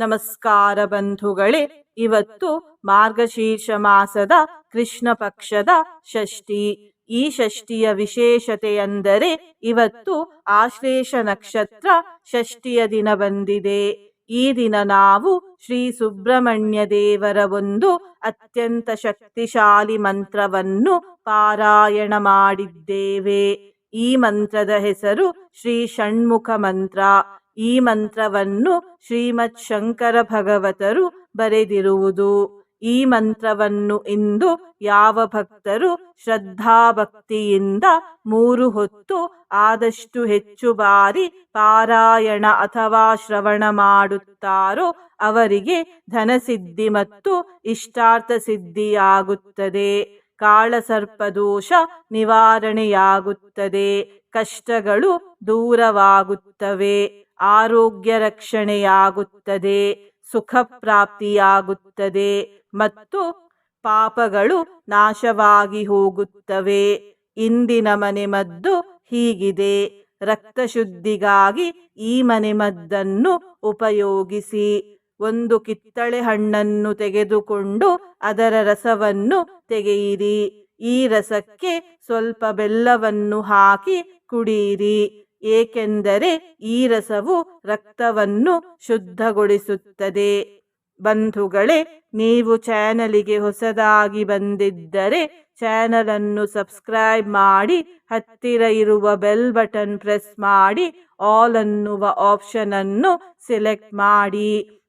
ನಮಸ್ಕಾರ ಬಂಧುಗಳೇ, ಇವತ್ತು ಮಾರ್ಗಶೀರ್ಷ ಮಾಸದ ಕೃಷ್ಣ ಪಕ್ಷದ ಷಷ್ಠಿ. ಈ ಷಷ್ಠಿಯ ವಿಶೇಷತೆಯೆಂದರೆ ಇವತ್ತು ಆಶ್ಲೇಷ ನಕ್ಷತ್ರ ಷಷ್ಠಿಯ ದಿನ ಬಂದಿದೆ. ಈ ದಿನ ನಾವು ಶ್ರೀ ಸುಬ್ರಹ್ಮಣ್ಯ ದೇವರ ಒಂದು ಅತ್ಯಂತ ಶಕ್ತಿಶಾಲಿ ಮಂತ್ರವನ್ನು ಪಾರಾಯಣ ಮಾಡಿದ್ದೇವೆ. ಈ ಮಂತ್ರದ ಹೆಸರು ಶ್ರೀ ಷಣ್ಮುಖ ಮಂತ್ರ. ಈ ಮಂತ್ರವನ್ನು ಶ್ರೀಮತ್ ಶಂಕರ ಭಗವತರು ಬರೆದಿರುವುದು. ಈ ಮಂತ್ರವನ್ನು ಇಂದು ಯಾವ ಭಕ್ತರು ಶ್ರದ್ಧಾಭಕ್ತಿಯಿಂದ ಮೂರು ಹೊತ್ತು ಆದಷ್ಟು ಹೆಚ್ಚು ಬಾರಿ ಪಾರಾಯಣ ಅಥವಾ ಶ್ರವಣ ಮಾಡುತ್ತಾರೋ ಅವರಿಗೆ ಧನಸಿದ್ಧಿ ಮತ್ತು ಇಷ್ಟಾರ್ಥ ಸಿದ್ಧಿಯಾಗುತ್ತದೆ. ಕಾಳಸರ್ಪದೋಷ ನಿವಾರಣೆಯಾಗುತ್ತದೆ. ಕಷ್ಟಗಳು ದೂರವಾಗುತ್ತವೆ. ಆರೋಗ್ಯ ರಕ್ಷಣೆಯಾಗುತ್ತದೆ ಸುಖ ಪ್ರಾಪ್ತಿಯಾಗುತ್ತದೆ ಮತ್ತು ಪಾಪಗಳು ನಾಶವಾಗಿ ಹೋಗುತ್ತವೆ. ಇಂದಿನ ಮನೆಮದ್ದು ಹೀಗಿದೆ. ರಕ್ತ ಶುದ್ಧಿಗಾಗಿ ಈ ಮನೆಮದ್ದನ್ನು ಉಪಯೋಗಿಸಿ. ಒಂದು ಕಿತ್ತಳೆ ಹಣ್ಣನ್ನು ತೆಗೆದುಕೊಂಡು ಅದರ ರಸವನ್ನು ತೆಗೆಯಿರಿ. ಈ ರಸಕ್ಕೆ ಸ್ವಲ್ಪ ಬೆಲ್ಲವನ್ನು ಹಾಕಿ ಕುಡಿಯಿರಿ. ಏಕೆಂದರೆ ಈ ರಸವು ರಕ್ತವನ್ನು ಶುದ್ಧಗೊಳಿಸುತ್ತದೆ. ಬಂಧುಗಳೇ, ನೀವು ಚಾನಲಿಗೆ ಹೊಸದಾಗಿ ಬಂದಿದ್ದರೆ ಚಾನಲನ್ನು ಸಬ್ಸ್ಕ್ರೈಬ್ ಮಾಡಿ, ಹತ್ತಿರ ಇರುವ ಬೆಲ್ ಬಟನ್ ಪ್ರೆಸ್ ಮಾಡಿ, ಆಲ್ ಅನ್ನುವ ಆಪ್ಷನ್ ಅನ್ನು ಸೆಲೆಕ್ಟ್ ಮಾಡಿ.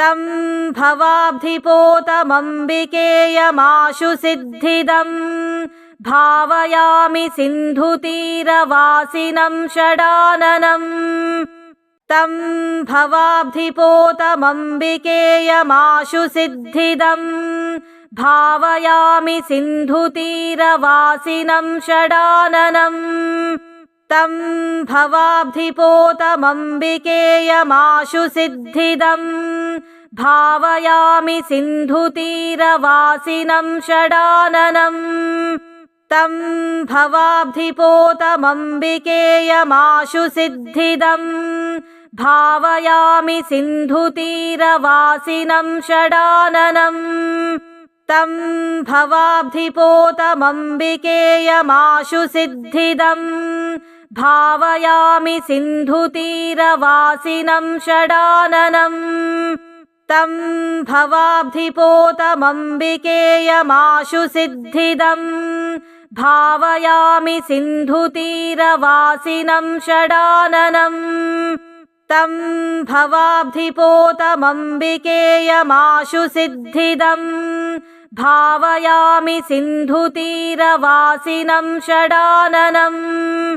तं भवाब्धिपोतमम्बिकेयमाशु सिद्धिदम्। भावयामि सिन्धुतीरवासिनं षडाननम्। तं भवाब्धिपोतमम्बिकेयमाशु सिद्धिदम्। भावयामि सिन्धुतीरवासिनं षडाननम् तं भवाब्धिपोतमम्बिकेयमाशु सिद्धिदम्। भावयामि सिन्धुतीरवासिनं षडाननम्। तं भवाब्धिपोतमम्बिकेयमाशु सिद्धिदम्। भावयामि सिन्धुतीरवासिनं षडाननम्। तं भवाब्धिपोतमम्बिकेयमाशु सिद्धिदम् भावयामि सिन्धुतीरवासिनं षडाननम्। तं भवाब्धिपोतमम्बिकेयमाशु सिद्धिदम्। भावयामि सिन्धुतीरवासिनं षडाननम्। तं भवाब्धिपोतमम्बिकेयमाशु सिद्धिदम्। भावयामि सिन्धुतीरवासिनं षडाननम्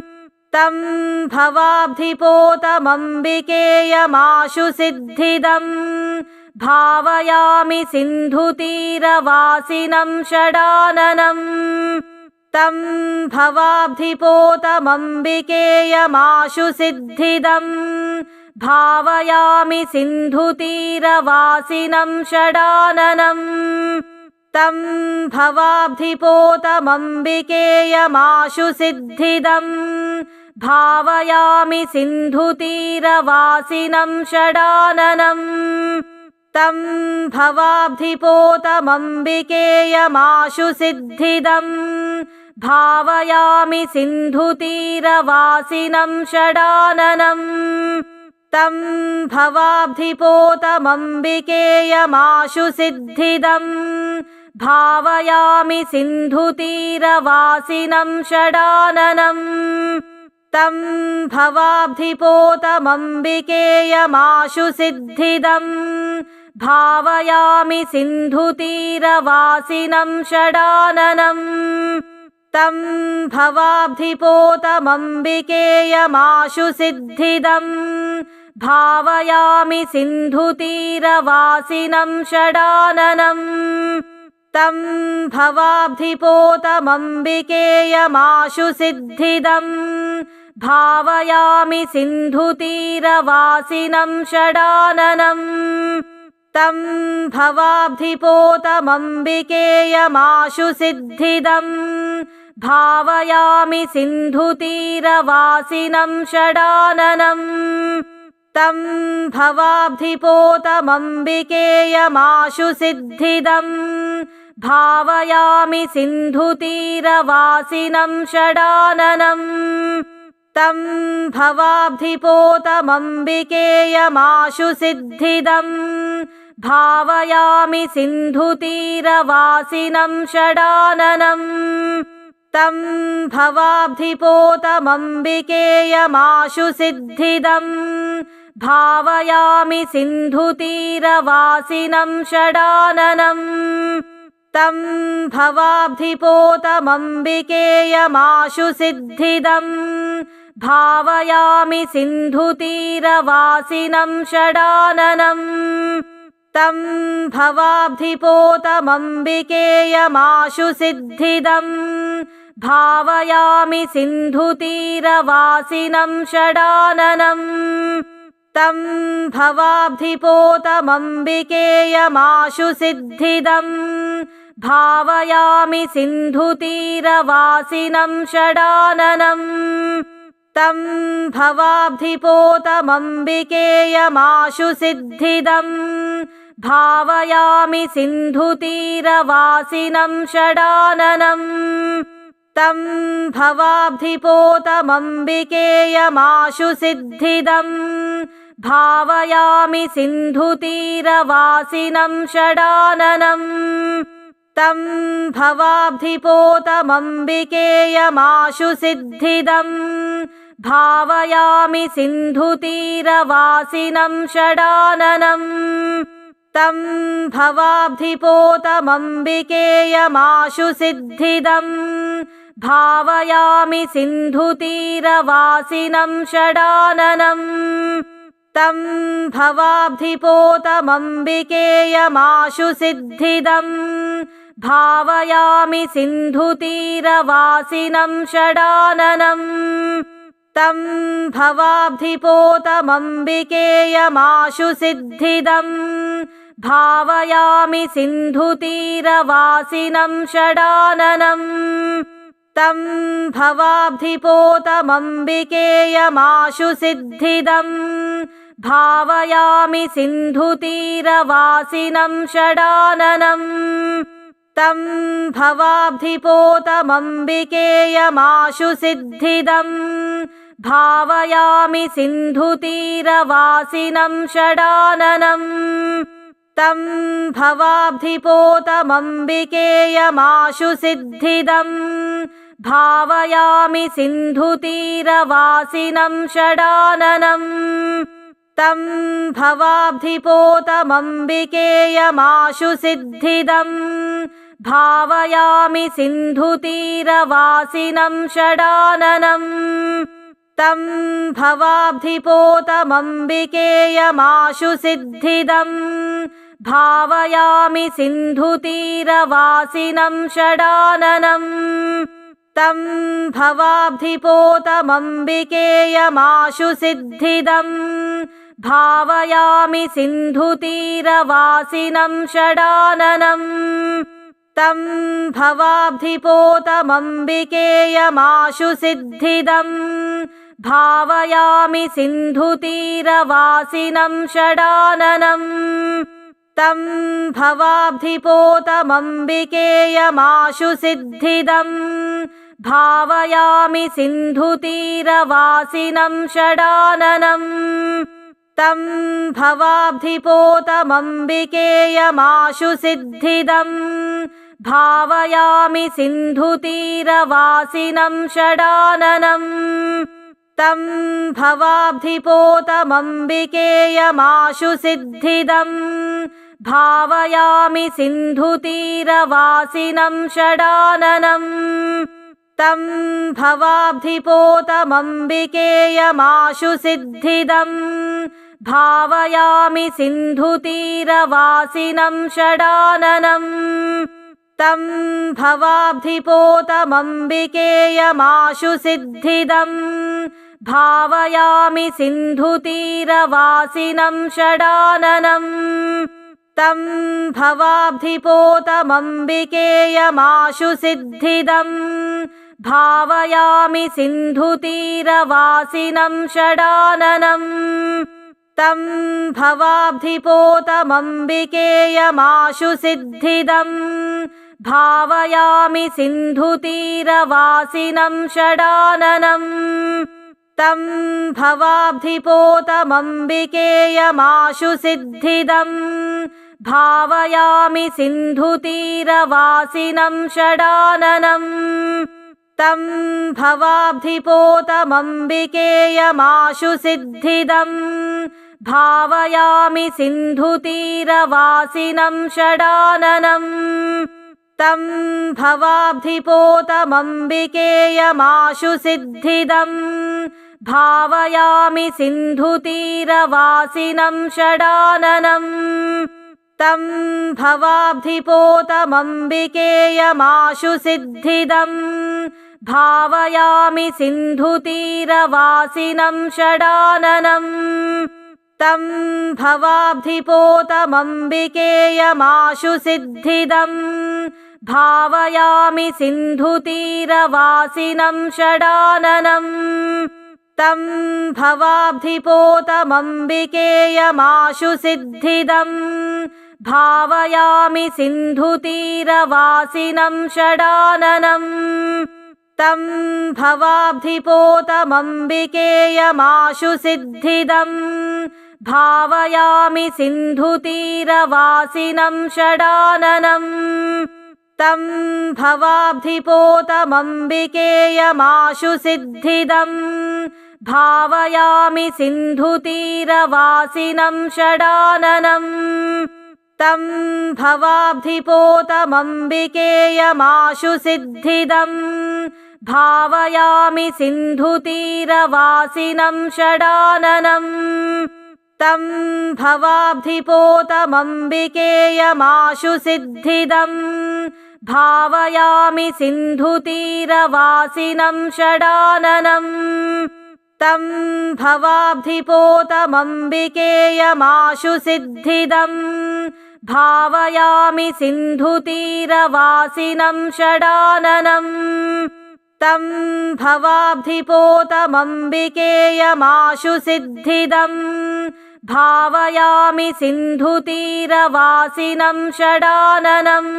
तं भवाब्धिपोतमम्बिकेयमाशु सिद्धिदम्। भावयामि सिन्धुतीरवासिनं षडाननम्। तं भवाब्धिपोतमम्बिकेयमाशु सिद्धिदम्। भावयामि सिन्धुतीरवासिनं षडाननम्। तं भवाब्धिपोतमम्बिकेयमाशु सिद्धिदम् भावयामि सिन्धुतीरवासिनं षडाननम् तं भवाब्धिपोतमम्बिकेयमाशु सिद्धिदम् भावयामि सिन्धुतीरवासिनं षडाननम् तं भवाब्धिपोतमम्बिकेयमाशु सिद्धिदम् भावयामि सिन्धुतीरवासिनं षडाननम् तं भवाब्धिपोतमम्बिकेयमाशु सिद्धिदम्। भावयामि सिन्धुतीरवासिनं षडाननम्। तं भवाब्धिपोतमम्बिकेयमाशु सिद्धिदम्। भावयामि सिन्धुतीरवासिनं षडाननम्। तं भवाब्धिपोतमम्बिकेयमाशु सिद्धिदम् भावयामि सिन्धुतीरवासिनं षडाननम् तं भवाब्धिपोतमम्बिकेयमाशु सिद्धिदम् भावयामि सिन्धुतीरवासिनं षडाननम् तं भवाब्धिपोतमम्बिकेयमाशु सिद्धिदम् भावयामि सिन्धुतीरवासिनं षडाननम् तं भवाब्धिपोतमम्बिकेयमाशु सिद्धिदम्। भावयामि सिन्धुतीरवासिनं षडाननम्। तं भवाब्धिपोतमम्बिकेयमाशु सिद्धिदम्। भावयामि सिन्धुतीरवासिनं षडाननम्। तं भवाब्धिपोतमम्बिकेयमाशु सिद्धिदम् भावयामि सिन्धुतीरवासिनं षडाननम् तं भवाब्धिपोतमम्बिकेयमाशु सिद्धिदम् भावयामि सिन्धुतीरवासिनं षडाननम् तं भवाब्धिपोतमम्बिकेयमाशु सिद्धिदम् भावयामि सिन्धुतीरवासिनं षडाननम् तं भवाब्धिपोतमम्बिकेयमाशु सिद्धिदम्। भावयामि सिन्धुतीरवासिनं षडाननम्। तं भवाब्धिपोतमम्बिकेयमाशु सिद्धिदम्। भावयामि सिन्धुतीरवासिनं षडाननम् तं भवाब्धिपोतमम्बिकेयमाशु सिद्धिदम्। भावयामि सिन्धुतीरवासिनं षडाननम्। तं भवाब्धिपोतमम्बिकेयमाशु सिद्धिदम्। भावयामि सिन्धुतीरवासिनं षडाननम्। तं भवाब्धिपोतमम्बिकेयमाशु सिद्धिदम् भावयामि सिन्धुतीरवासिनं षडाननम् तं भवाब्धिपोतमम्बिकेयमाशु सिद्धिदम् भावयामि सिन्धुतीरवासिनं षडाननम् तं भवाब्धिपोतमम्बिकेयमाशु सिद्धिदम् भावयामि सिन्धुतीरवासिनं षडाननम् तं भवाब्धिपोतमम्बिकेयमाशु सिद्धिदम्। भावयामि सिन्धुतीरवासिनं षडाननम्। तं भवाब्धिपोतमम्बिकेयमाशु सिद्धिदम्। भावयामि सिन्धुतीरवासिनं षडाननम्। तं भवाब्धिपोतमम्बिकेयमाशु सिद्धिदम् भावयामि सिन्धुतीरवासिनं षडाननम् तं भवाब्धिपोतमम्बिकेयमाशु सिद्धिदम् भावयामि सिन्धुतीरवासिनं षडाननम् तं भवाब्धिपोतमम्बिकेयमाशु सिद्धिदम् भावयामि सिन्धुतीरवासिनं षडाननम् तं भवाब्धिपोतमम्बिकेयमाशु सिद्धिदम्। भावयामि सिन्धुतीरवासिनं षडाननम्। तं भवाब्धिपोतमम्बिकेयमाशु सिद्धिदम्। भावयामि सिन्धुतीरवासिनं षडाननम्। तं भवाब्धिपोतमम्बिकेयमाशु सिद्धिदम् भावयामि सिन्धुतीरवासिनं षडाननम् तं भवाब्धिपोतमम्बिकेयमाशु सिद्धिदम् भावयामि सिन्धुतीरवासिनं षडाननम् तं भवाब्धिपोतमम्बिकेयमाशु सिद्धिदम् भावयामि सिन्धुतीरवासिनं षडाननम् तं भवाब्धिपोतमम्बिकेयमाशु सिद्धिदम्। भावयामि सिन्धुतीरवासिनं षडाननम् तं भवाब्धिपोतमम्बिकेयमाशु सिद्धिदम्। भावयामि सिन्धुतीरवासिनं षडाननम् तं भवाब्धिपोतमम्बिकेयमाशु सिद्धिदम् भावयामि सिन्धुतीरवासिनं षडाननम् तं भवाब्धिपोतमम्बिकेयमाशु सिद्धिदम् भावयामि सिन्धुतीरवासिनं षडाननम् तं भवाब्धिपोतमम्बिकेयमाशु सिद्धिदम् भावयामि सिन्धुतीरवासिनं षडाननम् तं भवाब्धिपोतमम्बिकेयमाशु सिद्धिदम्। भावयामि सिन्धुतीरवासिनं षडाननम् तं भवाब्धिपोतमम्बिकेयमाशु सिद्धिदम्। भावयामि सिन्धुतीरवासिनं षडाननम् तं भवाब्धिपोतमम्बिकेयमाशु सिद्धिदम् भावयामि सिन्धुतीरवासिनं षडाननम् तं भवाब्धिपोतमम्बिकेयमाशु सिद्धिदम् भावयामि सिन्धुतीरवासिनं षडाननम् तं भवाब्धिपोतमम्बिकेयमाशु सिद्धिदम् भावयामि सिन्धुतीरवासिनं षडाननम् तं भवाब्धिपोतमम्बिकेयमाशु सिद्धिदम्। भावयामि सिन्धुतीरवासिनं षडाननम् तं भवाब्धिपोतमम्बिकेयमाशु सिद्धिदम्। भावयामि सिन्धुतीरवासिनं षडाननम् तं भवाब्धिपोतमम्बिकेयमाशु सिद्धिदम् भावयामि सिन्धुतीरवासिनं षडाननम् तं भवाब्धिपोतमम्बिकेयमाशु सिद्धिदम् भावयामि सिन्धुतीरवासिनं षडाननम् तं भवाब्धिपोतमम्बिकेयमाशु सिद्धिदम् भावयामि सिन्धुतीरवासिनं षडाननम्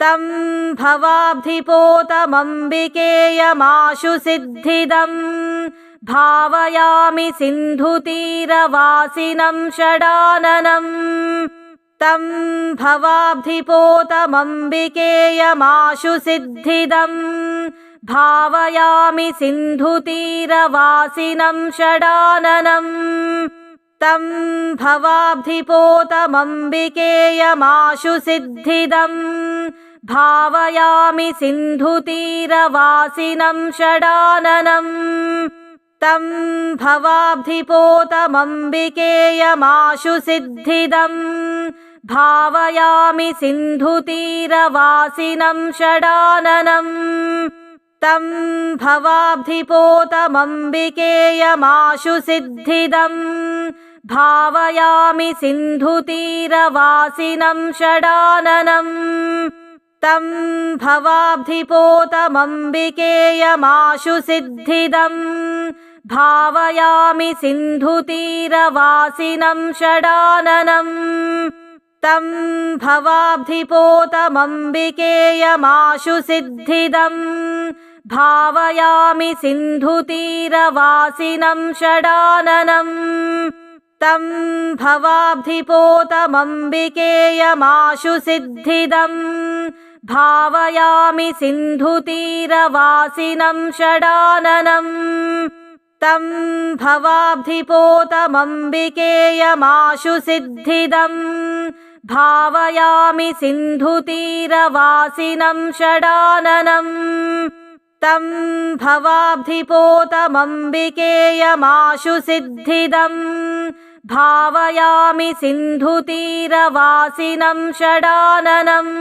तं भवाब्धिपोतमम्बिकेयमाशु सिद्धिदम्। भावयामि सिन्धुतीरवासिनं षडाननम् तं भवाब्धिपोतमम्बिकेयमाशु सिद्धिदम्। भावयामि सिन्धुतीरवासिनं षडाननम् तं भवाब्धिपोतमम्बिकेयमाशु सिद्धिदम् भावयामि सिन्धुतीरवासिनं षडाननम् तं भवाब्धिपोतमम्बिकेयमाशु सिद्धिदम् भावयामि सिन्धुतीरवासिनं षडाननम् तं भवाब्धिपोतमम्बिकेयमाशु सिद्धिदम् भावयामि सिन्धुतीरवासिनं षडाननम् तं भवाब्धिपोतमम्बिकेयमाशु सिद्धिदम्। भावयामि सिन्धुतीरवासिनं षडाननम्। तं भवाब्धिपोतमम्बिकेयमाशु सिद्धिदम्। भावयामि सिन्धुतीरवासिनं षडाननम्। तं भवाब्धिपोतमम्बिकेयमाशु सिद्धिदम् भावयामि सिन्धुतीरवासिनं षडाननम् तं भवाब्धिपोतमम्बिकेयमाशु सिद्धिदम् भावयामि सिन्धुतीरवासिनं षडाननम् तं भवाब्धिपोतमम्बिकेयमाशु सिद्धिदम् भावयामि सिन्धुतीरवासिनं षडाननम्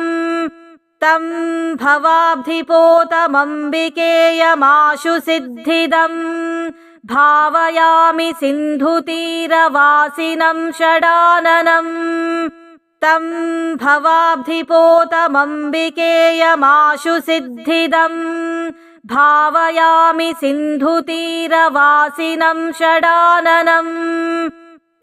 तं भवाब्धिपोतमम्बिकेयमाशु सिद्धिदम्। भावयामि सिन्धुतीरवासिनं षडाननम्। तं भवाब्धिपोतमम्बिकेयमाशु सिद्धिदम्। भावयामि सिन्धुतीरवासिनं षडाननम्।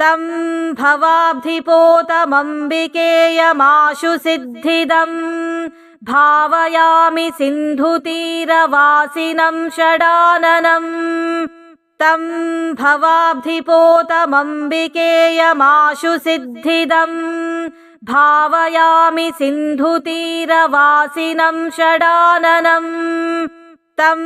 तं भवाब्धिपोतमम्बिकेयमाशु सिद्धिदम् भावयामि सिन्धुतीरवासिनं षडाननम्। तं भवाब्धिपोतमम्बिकेयमाशु सिद्धिदम्। भावयामि सिन्धुतीरवासिनं षडाननम्। तं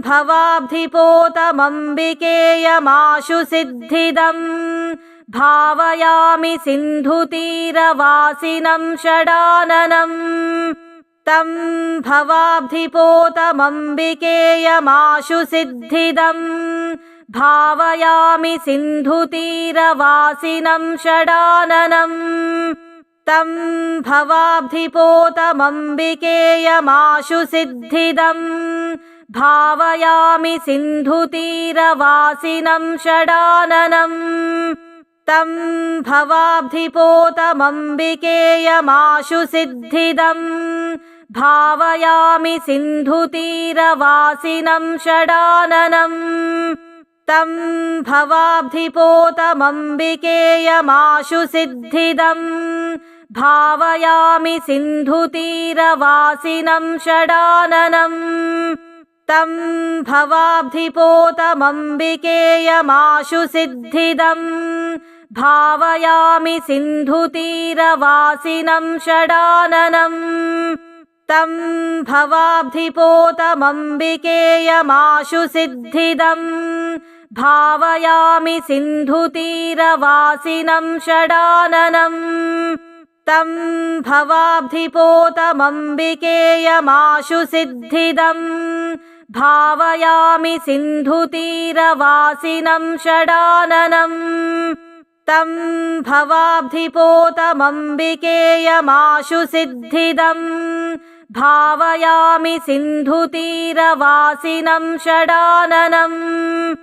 भवाब्धिपोतमम्बिकेयमाशु सिद्धिदम्। भावयामि सिन्धुतीरवासिनं षडाननम् तं भवाब्धिपोतमम्बिकेयमाशु सिद्धिदम्। भावयामि सिन्धुतीरवासिनं षडाननम्। तं भवाब्धिपोतमम्बिकेयमाशु सिद्धिदम्। भावयामि सिन्धुतीरवासिनं षडाननम्। तं भवाब्धिपोतमम्बिकेयमाशु सिद्धिदम् भावयामि सिन्धुतीरवासिनं षडाननम्। तं भवाब्धिपोतमम्बिकेयमाशु सिद्धिदम्। भावयामि सिन्धुतीरवासिनं षडाननम्। तं भवाब्धिपोतमम्बिकेयमाशु सिद्धिदम्। भावयामि सिन्धुतीरवासिनं षडाननम् तं भवाब्धिपोतमम्बिकेयमाशु सिद्धिदम्। भावयामि सिन्धुतीरवासिनं षडाननम्। तं भवाब्धिपोतमम्बिकेयमाशु सिद्धिदम्। भावयामि सिन्धुतीरवासिनं षडाननम्। तं भवाब्धिपोतमम्बिकेयमाशु सिद्धिदम् भावयामि सिन्धुतीरवासिनं षडाननम्।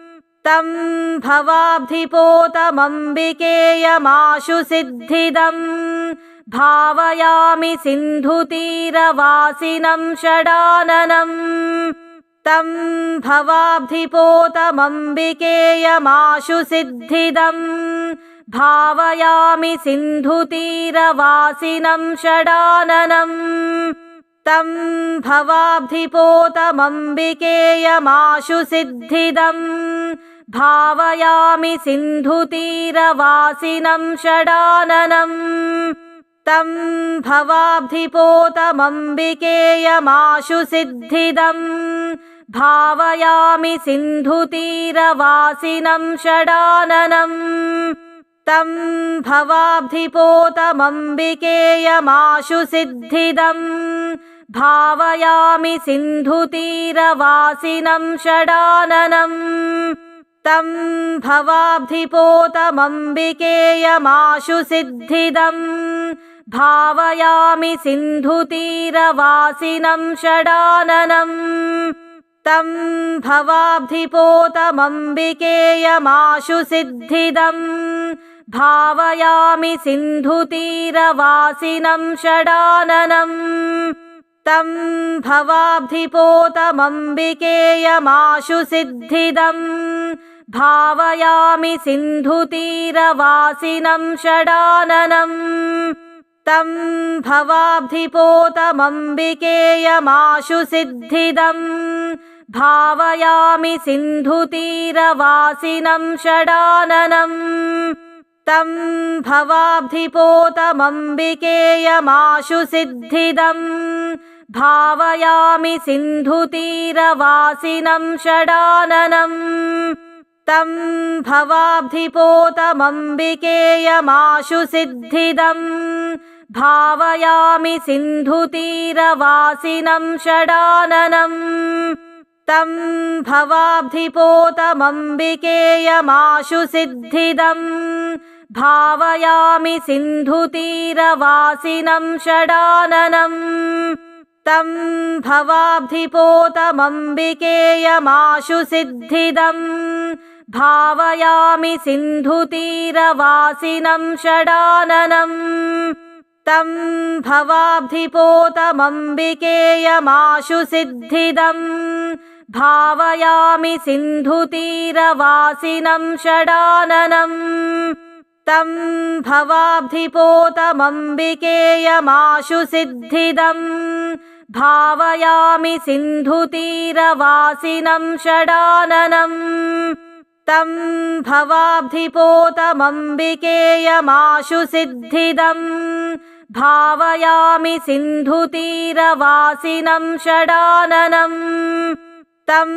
तं भवाब्धिपोतमम्बिकेयमाशु सिद्धिदम्। भावयामि सिन्धुतीरवासिनं षडाननम्। तं भवाब्धिपोतमम्बिकेयमाशु सिद्धिदम्। भावयामि सिन्धुतीरवासिनं षडाननम् तं भवाब्धिपोतमम्बिकेयमाशु सिद्धिदम्। भावयामि सिन्धुतीरवासिनं षडाननम्। तं भवाब्धिपोतमम्बिकेयमाशु सिद्धिदम्। भावयामि सिन्धुतीरवासिनं षडाननम्। तं भवाब्धिपोतमम्बिकेयमाशु सिद्धिदम् भावयामि सिन्धुतीरवासिनं षडाननम् तं भवाब्धिपोतमम्बिकेयमाशु सिद्धिदम् भावयामि सिन्धुतीरवासिनं षडाननम् तं भवाब्धिपोतमम्बिकेयमाशु सिद्धिदम् भावयामि सिन्धुतीरवासिनं षडाननम् तं भवाब्धिपोतमम्बिकेयमाशु सिद्धिदम्। भावयामि सिन्धुतीरवासिनं षडाननम्। तं भवाब्धिपोतमम्बिकेयमाशु सिद्धिदम्। भावयामि सिन्धुतीरवासिनं षडाननम्। तं भवाब्धिपोतमम्बिकेयमाशु सिद्धिदम् भावयामि सिन्धुतीरवासिनं षडाननम् तं भवाब्धिपोतमम्बिकेयमाशु सिद्धिदम् भावयामि सिन्धुतीरवासिनं षडाननम् तं भवाब्धिपोतमम्बिकेयमाशु सिद्धिदम् भावयामि सिन्धुतीरवासिनं षडाननम् तं भवाब्धिपोतमम्बिकेयमाशु सिद्धिदम्। भावयामि सिन्धुतीरवासिनं षडाननम्। तं भवाब्धिपोतमम्बिकेयमाशु सिद्धिदम्। भावयामि सिन्धुतीरवासिनं षडाननम्। तं भवाब्धिपोतमम्बिकेयमाशु सिद्धिदम् भावयामि सिन्धुतीरवासिनं षडाननम् तं भवाब्धिपोतमम्बिकेयमाशु सिद्धिदम् भावयामि सिन्धुतीरवासिनं षडाननम् तं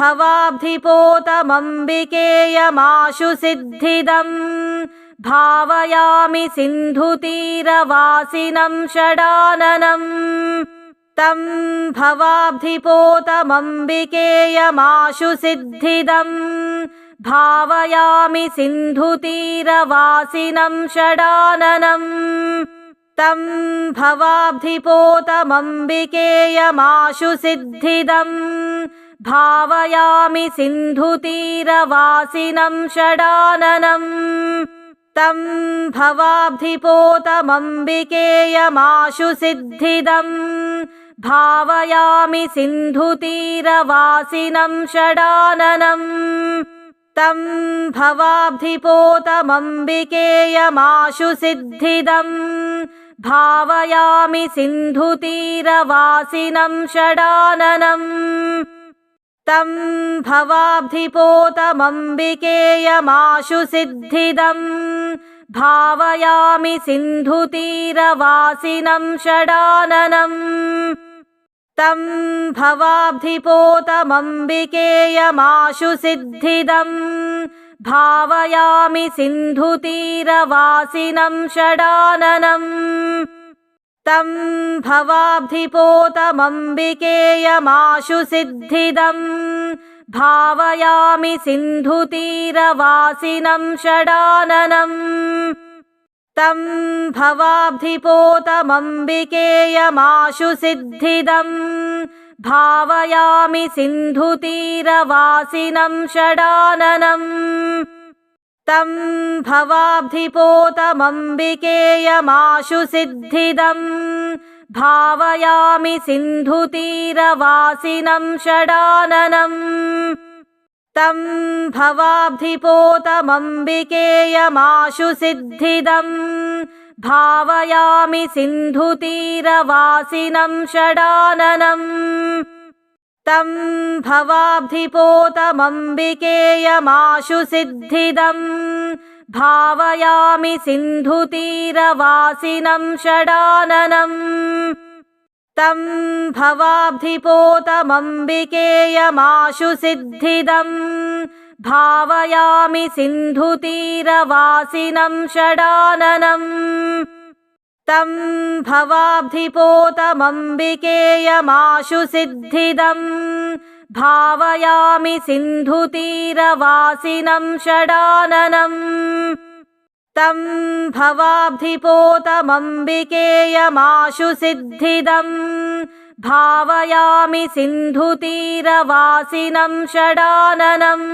भवाब्धिपोतमम्बिकेयमाशु सिद्धिदम् भावयामि सिन्धुतीरवासिनं षडाननम् तं भवाब्धिपोतमम्बिकेयमाशु सिद्धिदम्। भावयामि सिन्धुतीरवासिनं षडाननम् तं भवाब्धिपोतमम्बिकेयमाशु सिद्धिदम्। भावयामि सिन्धुतीरवासिनं षडाननम् तं भवाब्धिपोतमम्बिकेयमाशु सिद्धिदम् भावयामि सिन्धुतीरवासिनं षडाननम् तं भवाब्धिपोतमम्बिकेयमाशु सिद्धिदम् भावयामि सिन्धुतीरवासिनं षडाननम् तं भवाब्धिपोतमम्बिकेयमाशु सिद्धिदम् भावयामि सिन्धुतीरवासिनं षडाननम् तं भवाब्धिपोतमम्बिकेयमाशु सिद्धिदम्। भावयामि सिन्धुतीरवासिनं षडाननम्। तं भवाब्धिपोतमम्बिकेयमाशु सिद्धिदम्। भावयामि सिन्धुतीरवासिनं षडाननम् तं भवाब्धिपोतमम्बिकेयमाशु सिद्धिदम्। भावयामि सिन्धुतीरवासिनं षडाननम् तं भवाब्धिपोतमम्बिकेयमाशु सिद्धिदम्। भावयामि सिन्धुतीरवासिनं षडाननम् तं भवाब्धिपोतमम्बिकेयमाशु सिद्धिदम् भावयामि सिन्धुतीरवासिनं षडाननम् तं भवाब्धिपोतमम्बिकेयमाशु सिद्धिदम् भावयामि सिन्धुतीरवासिनं षडाननम् तं भवाब्धिपोतमम्बिकेयमाशु सिद्धिदम्। भावयामि सिन्धुतीरवासिनं षडाननम् तं भवाब्धिपोतमम्बिकेयमाशु सिद्धिदम्। भावयामि सिन्धुतीरवासिनं षडाननम् तं भवाब्धिपोतमम्बिकेयमाशु सिद्धिदम् भावयामि सिन्धुतीरवासिनं षडाननम्